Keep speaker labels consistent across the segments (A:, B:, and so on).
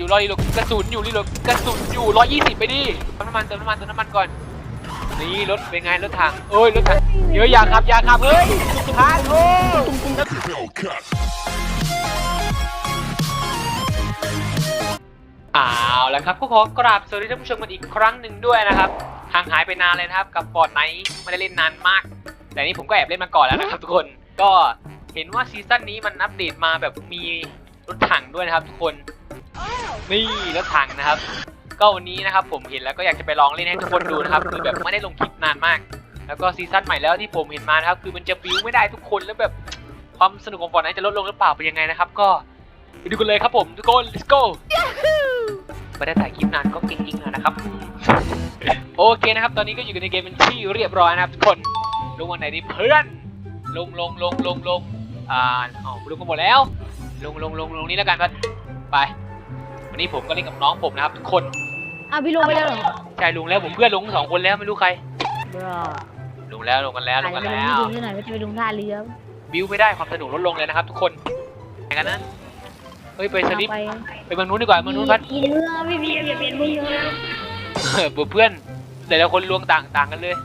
A: อยู่รอรีโหลดกระสุนอยู่รีโหลดกระสุนอยู่ร้อยยี่สิบไปดิเติมน้ำมันเติมน้ำมันเติมน้ำมันก่อนนี่รถเป็นไงรถถังเอ้ยรถถังเดี๋ยวอย่าขับอย่าขับเฮ้ยพานโอ้เอาแล้วครับก็ขอกราบสวัสดีท่านผู้ชมกันอีกครั้งหนึ่งด้วยนะครับห่างหายไปนานเลยนะครับกับฟอร์ดไนท์ไม่ได้เล่นนานมาก แต่นี่ผมก็แอบเล่นมาก่อนแล้วนะครับทุกคนก็เห็นว่าซีซั่นนี้มันอัปเดตมาแบบมีรถถังด้วยนะครับทุกคน นี่รถถังนะครับ ก็วันนี้นะครับผมเห็นแล้วก็อยากจะไปลองเล่นให้ทุกคนดูนะครับคือแบบไม่ได้ลงคลิปนานมาก แล้วก็ซีซั่นใหม่แล้วที่ผมเห็นมานะครับคือมันจะบิวไม่ได้ทุกคนแล้วแบบความสนุกของฟอร์ดไนจะลดลงหรือเปล่าเป็นยังไงนะครับ ก็ไปดูกันเลยครับผมทุกคน let's go ไม่ได้ถ่ายคลิปนานก็เก่งๆแล้วนะครับ โอเคนะครับ ตอนนี้ก็อยู่กันในเกมเป็นที่เรียบร้อยนะครับทุกคน ลงวันไหนดีเพื่อน ลงลงลงลงลงอ่าอ๋อลงกันหมดแล้ว ลงลงลงลงนี้แล้วกันครับไป นนี้ผมก็เล่นกับน้องผมนะครับทุกคน
B: อ้าวพี่ลงไปแล้วเหรอ
A: ใช่ลงแล้วผมเพื่อนลงสองคนแล้วไม่รู้ใคร
B: บรอ
A: ลงแล้วลงกันแล้วล
B: อาจ
A: งกัน
B: จะไป
A: แล้
B: ล
A: ว
B: งที่ดึงที่ไหนก็จะไปลงท่าเรือ
A: บิวไม่ได้ความสนุกลดลงเลยนะครับ ทุกคนไปกันนะเฮ้ยไปสลิป
B: ไป
A: ไปเมืองนู้นดีกว่าเมืองนู้นพัด
B: กินเมืองพี่พี่อย่าเปลี่ยนเมืองเลย
A: เออเพื่อนแต่ละคนลวงต่างต่างกันเลย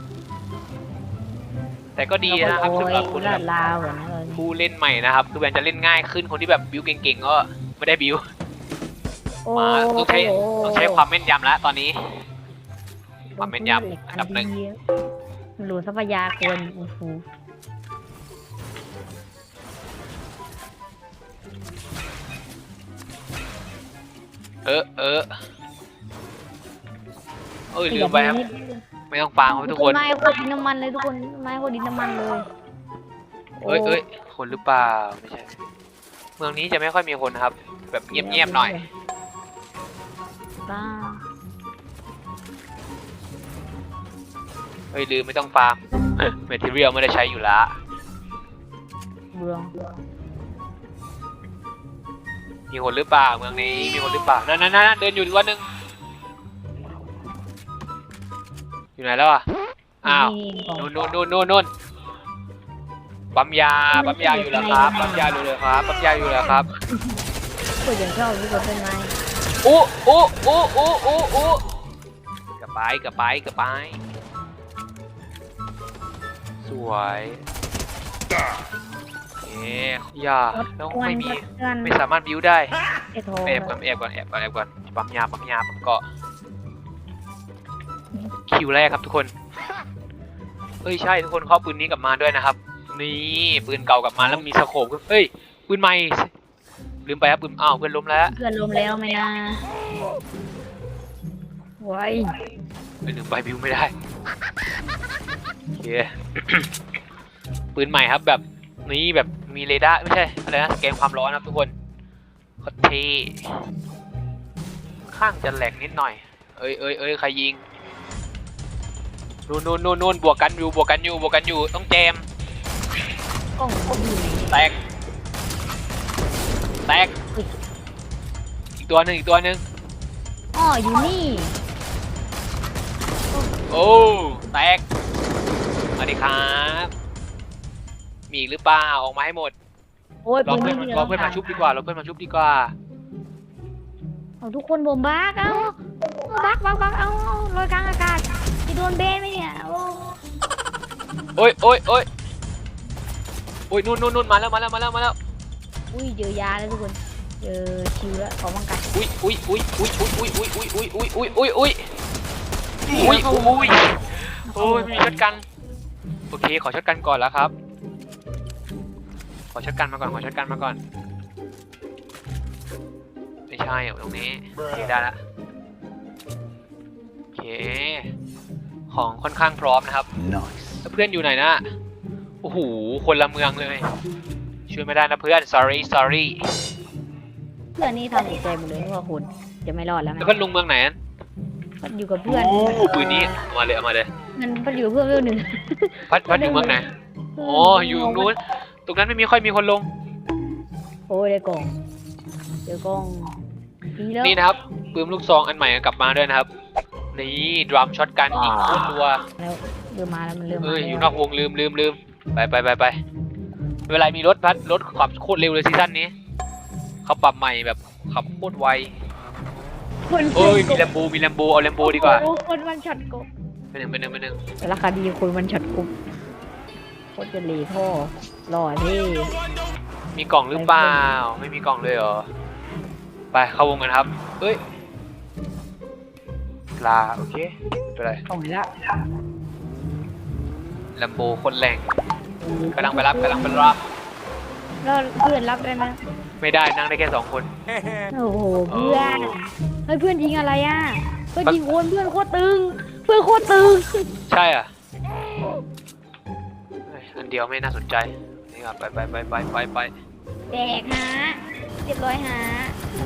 A: แต่ก็ดีนะครับสำหรับคน
B: ลา
A: แบบ
B: ดลาวเหรอนะเรา
A: ผู้เล่นใหม่นะครับ คือแบนจะเล่นง่ายขึ้นคนที่แบบบิวเก่งๆก็ไม่ได้บิว
B: โอ้
A: มาต้องใช้
B: โห
A: ต้องใช้ความแม่นยำแล้วตอนนี้ ความแม่นยำอันดับหนึ่ง
B: หลูทรัพยากรโอ้โห
A: เออเออเอ้ยลืมไปครับไม่ต้องฟังครับทุกคน
B: ไม้โคตรดินน้ำมันเลยทุกคนไม้โคตรดินน้ำมันเลย
A: เอ้ยเอ้ยคนหรือเปล่าไม่ใช่ เมืองนี้จะไม่ค่อยมีคนนะครับ แบบเงียบๆหน่อย
B: บ้า
A: เฮ้ยลืมไม่ต้องฟาร์ม เมทีเรียลไม่ได้ใช้อยู่ละ
B: เบือง
A: มีคนหรือเปล่าเมืองนี้มีคนหรือเปล่านั่นนั่นนั่นเดินอยู่วันหนึ่งอยู่ไหนแล้วอะอ้าว
B: นี่ของ
A: นู่นนู่นนู่นนู่นนู่นปั๊มยาปั๊มยาอยู่แล้วครับปั๊มยาอยู่เลยครับปั๊มยาอยู่แล้วครับ
B: ก็ยังชอบทุกคนเป็นไม้
A: อู้อู้อู้อู้อู้อู้กระไปกระไปกระไป สวยเอ๊ะอย่าแล้วไม่มี
B: เพื่อน
A: ไม่สามารถบิวได้
B: ไอ้โทร
A: แอบก่อนแอบก่อนแอบก่อนแอบก่อนปั๊มยาปั๊มยาปั๊มเกาะคิวแรกครับทุกคน เฮ้ยใช่ทุกคนเขาเอาปืนนี้กลับมาด้วยนะครับ นี่ปืนเก่ากลับมาแล้วมีสโคปเฮ้ยปืนใหม่ ลืมไปครับปืนอ้าวเพื่อนล้มแล้ว
B: เพื่อนลมแล้วไหมนะไว้
A: เอ้ยลืมไปบิวไม่ได้โอเคปืนใหม่ครับแบบนี้แบบมีเรดาร์ไม่ใช่อะไรนะสแกนความร้อนครับทุกคนโคตรเท่ข้างจะแหลกนิดหน่อย เอ้ยเอ้ยเอ้ยใครยิงนู่นนู่นนู่นนู่นบวกกันอยู่บวกกันอยู่บวกกันอยู่ต้องแจม
B: กล้องเขาอยู่ไหน
A: แตก แตก อีกตัวหนึ่งอีกตัวหนึ่ง
B: อ๋ออยู่นี่
A: โอ้ แตก มาดิครับ มีอีกหรือเปล่าออกมาให้หมด
B: โอ้ย
A: รอ
B: ปื
A: เพื่อน
B: ไม่มี
A: รอเพื่อนมาชุบดีกว่ารอเพื่อนมาชุบดีกว่า
B: เอาทุกคนผมบักเอาบักบักบักเอาเอาลอยกลางอากาศจะโดนเบนไหมเนี่ยโอ้
A: โอ้ยโอ้ยโอ้ยโอ้ยนู่นนู่นนู่นมาแล้วมาแล้วมาแล้วมาแล้ว
B: อุ้ยเจอยาแล้วทุกคนเจอชิวแล้วขอป้องกัน
A: อุ้ยอุ้ยอุ้ยอุ้ยอุ้ยอุ้ยอุ้ยอุ้ยอุ้ยอุ้ยอุ้ยอุ้ยอุ้ยอุ้ยโอ้ยไม่มีช็อตกันโอเคขอช็อตกันก่อนแล้วครับ ขอช็อตกันมาก่อนขอช็อตกันมาก่อนไม่ใช่อะตรงนี้โอเคได้ละโอเคของค่อนข้างพร้อมนะครับแล้วเพื่อนอยู่ไหนนะโอ้โหคนละเมืองเลย ช่วยไม่ได้นะเพื่อน sorry sorry
B: เพื่อนนี่ทำหัวใจหมดเลยนึกว่าคุณจะไม่รอดแล้วไหม
A: แล้วเพื่อนลุงเมืองไหน
B: มันอยู่กับเพื่อน
A: โอ้ปืนนี้เอามาเลยเอามาเลย
B: มันมันอยู่กับเพื่อนเพื่อนหนึ่ง
A: พัดพัดอยู่เมืองไหนอ๋ออยู่ตรงนู้นตรงนั้นไม่มีค่อยมีคนลง
B: โอ้ยได้กล่องเจอกล่องดีแล้ว
A: นี่นะครับปืนลูกซองอันใหม่กลับมาด้วยนะครับ นี่ดรัมช็อตกันยิงโคตรรัว
B: แล้วเริ่มมาแล้วมันเริ่ม
A: เอ
B: มา
A: อ
B: แล้ว
A: อยู่นอกวงลืมลืมลืมไปไปไปไปไม่ เป็นไรมีรถพัดรถขับโคตรเร็วเลยซีซั่นนี้ เขาปรับใหม่แบบขับโคตรไว
B: คน
A: โอ้ยมีแลมโบมีแลมโบเอาแลมโบดีกว่า
B: โอ้คนมันช็อตกบ
A: ไปหนึ่งไปหนึ่งไปหนึ่ง
B: ราคาดีคนมันช็อตกบโคตรจะรีพ่อหล่อเท่
A: มีกล่องหรือเปล่า ไม่มีกล่องเลยเหรอ ไปเข้าวงกันครับเอ้ยปลาโอเคเป็นไร
B: กล่องละ
A: แลมโบคนแรง กำลังไปรับกำลังไปรับ
B: แล้วเพื่อนรับได้ไหม
A: ไม่ได้นั่งได้แค่สองคน
B: โอ้โหเพื่อนเฮ้ยเพื่อนยิงอะไรอะเพื่อนยิงคนเพื่อนโคตรตึง เพื่อนโคตรตึง
A: ใช่อะเอ้ยอันเดียวไม่น่าสนใจนี่ครับไปไปไปไปไปไป
B: แดกฮะเรียบร้อยฮะ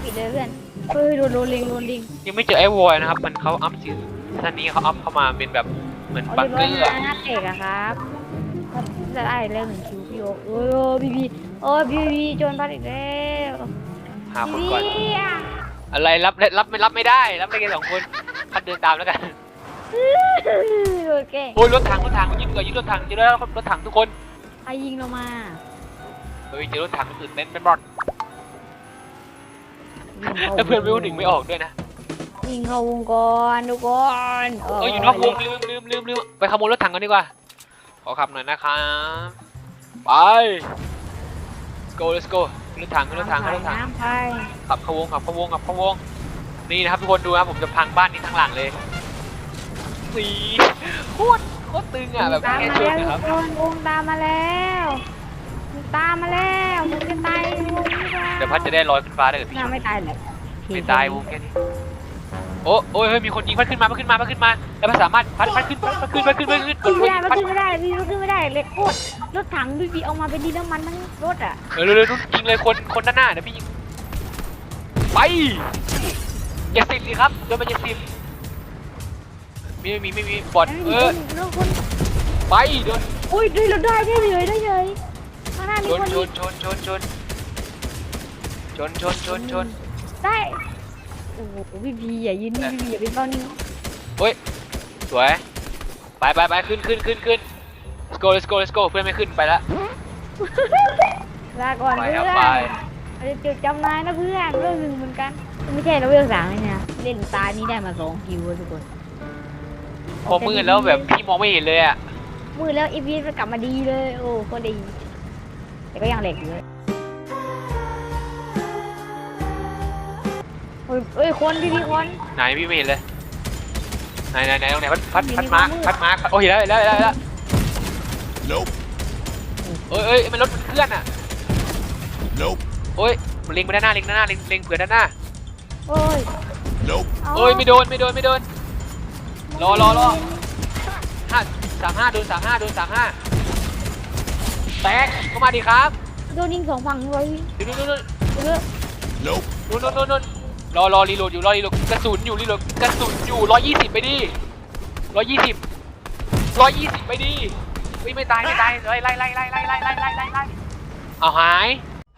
B: ปิดเลยเพื่อนเฮ้ยโดนโดนลิงโดนลิง
A: ยังไม่เจอไอ้วอยนะครับ มันเขาอัพซีซั่นนี้เขาอัพเข้ามาเป็นแบบเหมือน
B: เอา
A: บัง
B: เรียบ
A: เก
B: ร้
A: อ
B: อย
A: ร์อะ
B: ฮะเอกอะครับ จะได้เรื่องหนึ่งคิวพี่โอ๊คโอ้ยโอ้ยพี่พีโอ้ยพี่พีโจนพัดอีกแล้ว
A: หาคนก่อน
B: อะ
A: อะไรรับรับไม่รับไม่ได้รับได้แค่สองคนพัดเดินตามแล้วกัน
B: โอเค
A: โอ้ยรถถังรถถังยิงก่อนยิงรถถังยิงแล้วรถถังทุกคน
B: ใครยิงเรามา
A: เฮ้ยเจอรถถังตื่นเต้นเป็นบอลแล้วเพื่อนวิวหนึ่งไม่ออกด้วยนะ
B: ยิงเข้าวงกรทุกคน
A: เอออยู่นอกวงลืมลืมลืมลืมไปขโมยรถถังกันดีกว่า ขอขับหน่อยนะครับไป let's go let's go รถถังรถถังรถถัง
B: น้ำไป
A: ขับเข้าวงขับเข้าวงขับเข้าวงนี่นะครับทุกคนดูนะผมจะพังบ้านนี้ทั้งหลังเลยสีโคตรโคตรตึงอะแบบ
B: ตาม
A: แค่
B: มา
A: ชน
B: แล้ว
A: นะครับ
B: ทุกคนวงตามมาแล้ววงตามมาแล้วมันจะตายวงหรือเปล่า
A: เดี๋ยวพัดจะได้ลอยขึ้นฟ้าได้เกิดพี่
B: น่าไม่ตายแหละ
A: ไม่ตายวงแค่นี้ โอ้โอ้ยเฮ้ยมีคนยิงพัดขึ้นมาพัดขึ้นมาพัดขึ้นมาแล้วพัดสามารถพัดพัดขึ้นพัดขึ้นพัดขึ้นพัดขึ้น
B: ขึ้นไม่ได้มัน
A: พัด
B: ขึ้นไม่ได้พี่มันขึ้นไม่ได้เล็กโคตรรถถังพี่พี่เอามาเป็นดินน้ำมันทั้งรถอะ
A: เออเร็วๆนู่นยิงเลยคนคนด้านหน้าเดี๋ยวพี่ยิงไปอย่าสิบสิครับโดนมันอย่าสิบมีไม่มีไม่มีบอล
B: นั่น
A: เอ
B: ดิ
A: อ
B: คนคน
A: ไปโดน
B: อุ้ยได้เราได้ได้เลยได้เลยข้างหน้ามี
A: ชน
B: คน
A: ช
B: ยิ
A: น
B: ง
A: ชนชนชนชนชนชนชน
B: ได้โอ้โหพี่พีอย่ายืนนี่พี่พีอย่าเป็นเป้านิ่ง
A: สวย ไปไปไปขึ้นขึ้นขึ้นขึ้น let's go let's go let's go เพื่อนไม่ขึ้นไปละ
B: ลาก่อน
A: ไป
B: เพื่
A: ค
B: อ
A: รับ
B: น
A: ไป
B: เราจะจดจำนายนะเพื่อนเรื่องหนึ่งเหมือนกัน ไม่ใช่เราเรื่องสามเลยนะเล่นตานี้ได้มาสองคิวอะทุกคน
A: พอมืดแล้วแบบพี่มองไม่เห็นเลยอะ
B: มืดแล้วอีพีมันกลับมาดีเลย โอ้ก็ดี แต่ก็ยังเหล็กอยู่เลย โอ้ยเอ้ยคนพี่พี่คน
A: ไหนพี่ไม่เห็นเลยไหนไหนไหนตรงไหนพัดพัด
B: อยู่
A: พัด
B: ใน
A: มาร์ค
B: ความมืด
A: พัดมาร์คโอ้ยเห็นแล้วเห็นแล้วเห็นแล้วเห็นแล้ว
C: Nope.
A: เอ้ยเอ้ยมันรถมันเคลื่อนอะ
C: Nope.
A: โอ้ยมันเล็งไปด้านหน้าเล็งด้านหน้าเล็งเล็งเผื่อด้านหน้า
B: โอ้ย
C: Nope. า
A: โอ้ยไม่โดนไม่โดนไม่โดนรอรอรอห้าสามห้าโดนสามห้าโดนสามห้าแตกเข้ามาดีครับ
B: โดนยิงสองฝั่งเลย
A: เดี๋ยวนู่นนู่ น
B: เยอะ
C: Nope.
A: นู่นนู่นนู่นนู่นรอรอรีโหลดอยู่รอรีโหลดกระสุนอยู่รีโหลดกระสุนอยู่ร้อยยี่สิบไปดิร้อยยี่สิบร้อยยี่สิบไปดิเฮ้ยไม่ตายไม่ตายไล่ไล่ไล่ไล่ไล่ไล่ไล่ไล่ไล่ไล่เอาหาย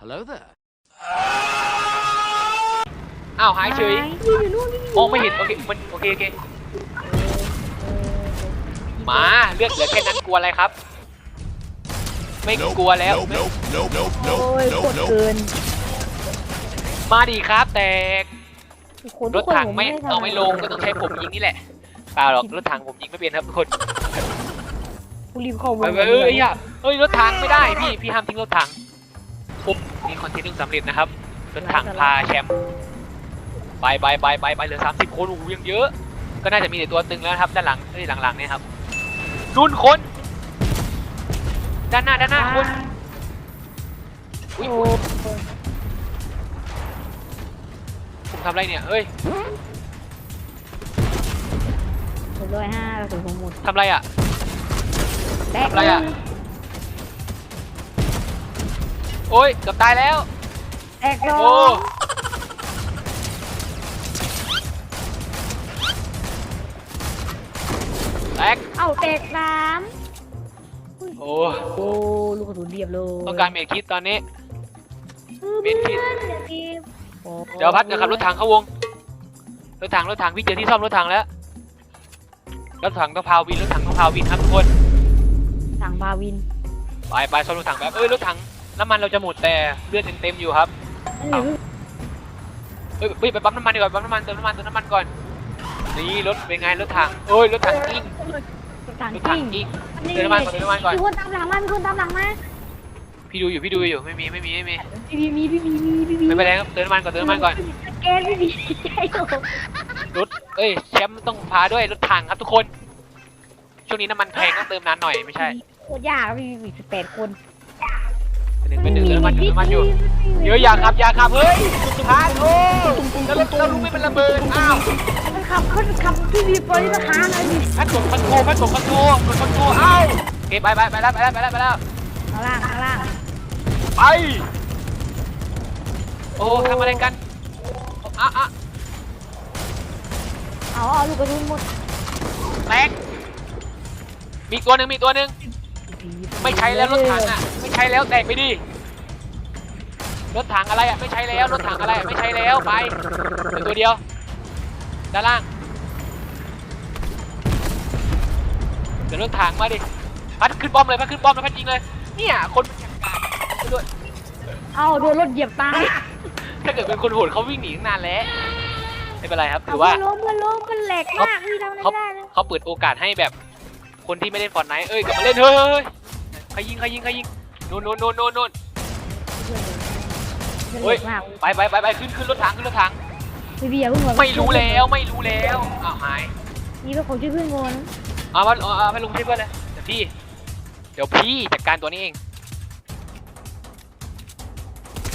C: Hello there.
A: อ้าวหายเฉย
B: หอยู่นู่นนี่
A: มองไม่เห็นโอเคมันโอเคโอเคหมาเลือดเหลือแค่นั้นกลัวอะไรครับ ไม่
C: Nope.
A: กลัวแล้ว
C: Nope. Nope. Nope. Nope.
B: โอ้ย
C: Nope.
B: กด
C: Nope.
B: เกิน
A: มาดีครับแตก
B: ทุกคน
A: ร
B: ทุ
A: ถ
B: กคน
A: ถัง
B: ผ
A: ไม่
B: ด้ทำ
A: เอาไม่ลงก็ต้องใช้ผมยิงนี่แหละเปล่าหรอกรถถังผมยิงไม่เป็นครับทุกคน
B: กูรีบเข้าว
A: เอ้
B: ง
A: ยเอ้ยเอ้ยอย่าเอ้ยรถถังไม่ได้พี่พี่ห้ามทิ้งรถถังปุ๊บนี่คอนเทนต์หนึ่งสำเร็จนะครับรถถังพาแชมป์ไปไปไปไปไปเหลือสามสิบคนโอ้โหยังเยอะ ก็น่าจะมีแต่ตัวตึงแล้วนะครับ ด้านหลังเอ้ยหลังๆเนี่ยครับนุ่นคนด้านหน้าด้านหน้าคนอุ้ย
B: โอ้
A: ผม ทำอะไรเนี่ยเฮ้ย
B: เรียบร้อยห้าเราถึงผมหมด
A: ทำอะไรอะ
B: แตก
A: อะไรอะ โอ้ยเกือบตายแล้ว
B: แตกสอ
A: โอ้
B: ง
A: แตก
B: เอ้าแตกสาม
A: โอ้
B: โอ้ลูกกระสุนเรียบเลย
A: ต้องการเมคคิดตอนนี้
B: เออ
A: เม็ดคิด
B: เพื่อนอย่าเก็บโอ้
A: เดี๋ยวพัดจะขับรถถังเข้าวง รถถังรถถังพี่เจอที่ซ่อมรถถังแล้ว รถถังต้องพาววินรถถังต้องพาววินครับทุกคน
B: สั่งบาวิน
A: ไปไปซ่อมรถถังแบบเอ้ยรถถังน้ำมันเราจะหมดแต่เลือดยังเต็มอยู่ครับ
B: อันนี้
A: ฮ้ยเฮ้ยไปปั๊มน้ำมันดีกว่าปั๊มน้ำมันเติมน้ำมันเติมน้ำมันก่อน นี่รถเป็นไงรถถังโอ้ยรถถังกิ้ง
B: ถัง
A: รถถัง
B: กิ้ง
A: กิ้งเติมน้ำมันก่อนเติมน้ำมันก่อน
B: มีคนตามหลังมามีคนตามหลังมา
A: พี่ดูอยู่พี่ดูอยู่ไม่มีไม่มีไม่มี
B: พี่มีมีพี่มีมีพี่มี
A: ไม่เป็นไรครับเติมน้ำมันก่อนเติมน้ำมันก่อน
B: แกนพี่มีใช่โห
A: รถเอ้ยแชมป์ต้องพาด้วยรถถังครับทุกคน ช่วงนี้น้ำมันแพงต้องเติมนานหน่อยไม่ใช่
B: โคตรยากพี่มีสิบแปดคน
A: หนึ่งเป็นหนึ่งเติมน้ำมันอยู่เติมน้ำมันอยู่เยอะอย่าขับอย่าขับเฮ้ยพาโอ้แล้วรถแล้วลูกไม่เป็นระเบิดอ้าว
B: มันขับเขาขับพี่มีปล่อยมาค้างเลยพี่
A: แพทกดคอนโทรลแพทกดคอนโทรลกดคอนโทรลเอ้าโอเคไปไปไปแล้วไปแล้วไปแล้วไปแล้ว
B: ข้างล่างข้างล่าง
A: ไป โอ้ทำอะไรกันอะอะ
B: เอาเอาลูกกระสุนหมด
A: แตกมีตัวหนึ่งมีตัวหนึ่งไม่ใช้แล้วรถถังอะ ไม่ใช้แล้วแตกไปดิรถถังอะไรอะไม่ใช้แล้วรถถังอะไรอะไม่ใช้แล้วไปเหลือตัวเดียว ด้านล่างเดี๋ยวรถถังมาดิพัดขึ้นป้อมเลยพัดขึ้นป้อมแล้วพัดยิงเลย เนี่ยคนมันอย่างกาจด้วย
B: เอาโดนรถเหยียบตาย
A: ถ้าเกิดเป็นคนโหดเขาวิ่งหนีตั้งนานแล้วไม่เป็นไรครับถือว่า
B: เพื่อนล้มเพื่อนล้มมันแหลกมากพี่ทำอะไร
A: เขา
B: ไม่ได้เลย
A: เขาเปิดโอกาสให้แบบ คนที่ไม่เล่นฟอร์ไนท์เอ้ยกลับมาเล่นเฮ้ยเฮ้ยใครยิงใครยิงใครยิงนู่นนู่นนู่นนู่นนู่น
B: เพื่อน
A: เฮ้ย
B: แหลกมาก
A: ไปไปไปไปขึ้นขึ้นรถถังขึ้นรถถัง
B: พี่เบียร์เพิ่งบอก
A: ไม่รู้แล้วไม่รู้แล้วอ้าวหาย
B: นี่เป็นของช่วยเพื่อนงน
A: เอามาเอาเอาไปลงที่เพื่อนเลยเดี๋ยวพี่ เดี๋ยวพี่จัดการตัวนี้เอง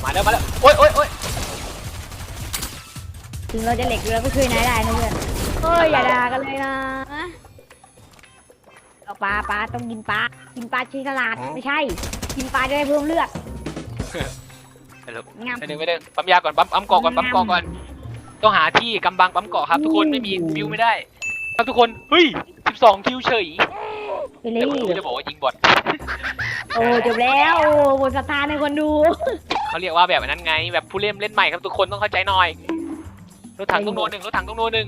A: มาแล้วมาแล้วโอ๊ยโอ๊ยโอ๊ย
B: ถึงเราจะเหล็กเราก็ช่วยนายได้นะเพื่อนเฮ้ยอย่าด่ากันเลยนะเอาปลาปลาต้องกินปลากินปลาใช้ฉลาดไม่ใช่ กินปลาจะได้เพิ่มเลือด
A: ไปเลย
B: งาม
A: ไปหนึ่งไปหนึ่งปั๊มยาก่อนปั๊มปั๊มเกาะก่อนปั๊มเกาะก่อนต้องหาที่กำบังปั๊มเกาะครับ ทุกคนไม่มีวิวไม่ได้ ครับทุกคนเฮ้ย12คิวเฉย
B: ไปเล
A: แต่
B: ย
A: คนดูจะบอกว่ายิงบอท
B: โอ้จบแล้วโอ้บนสถานในคนดู
A: เขาเรียกว่าแบบนั้นไง แบบผู้เล่นเล่นใหม่ครับทุกคนต้องเข้าใจหน่อยรถถังต้องโดนหนึ่งรถถังต้องโดนหนึ่ง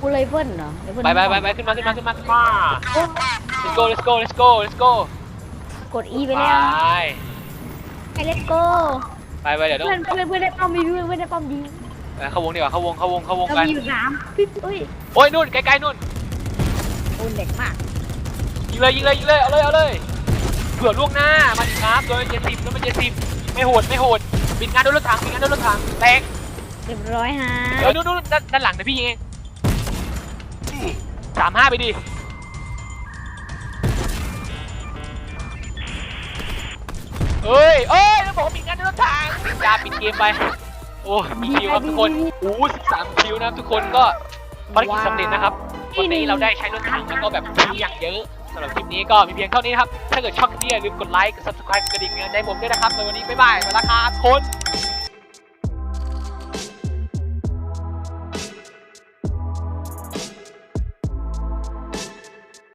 B: กูเลยเพิ่นเหรอเดี๋ยวเพิ่น
A: ไปไปไปไปขึ้นมาขึ้นมาขึ้นมาขึ้นมา let's go let's go let's go let's go
B: กด E ไป
A: ไป
B: แล้วไป let's go
A: ไปไปเดี๋ยวต้อง
B: เพื่อนเพื่อนเพื่อนได้ป้อมดีเพื่อนเพื่อนได้ป้อมดี
A: เออเข้าวงดีกว่าเข้าวงเข้าวงเข้าวง
B: เรา
A: กัน
B: มีอยู่สามพี่เอ้ย
A: โอ้ยนู่นไกลๆนู่น
B: โอ้เด็กมาก
A: ยิงเลยยิงเลยยิงเลยเอาเลยเอาเลยเผื่อล่วงหน้ามาดิครับโดนเจ็ดสิบโดนเจ็ดสิบ ไม่โหดไม่โหดบินงานโดนรถถังบินงานโดนรถถังแตก
B: เรียบร้อยฮะ
A: เออนู่นนู่นด้านด้านหลังนะพี่ยิงเองสามห้าไปดิเอ้ยเอ้ยแล้วบอกว่าปิดงานด้วยรถถังปิดยาปิดเกมไป โอ้มีคิวครับทุกคนโอ้สิบสามคิวนะครับทุกคนก็ภารกิจสำเร็จนะครับวันนี้เราได้ใช้รถถังแล้วก็แบบคิวอย่างเยอะ สำหรับคลิปนี้ก็มีเพียงเท่านี้นะครับ ถ้าเกิดชอบคลิปนี้อย่าลืมกดไลค์ กด subscribe กดกระดิ่งเงินใจผมด้วยนะครับในวันนี้บ๊ายบายไปแล้วครับทุกคน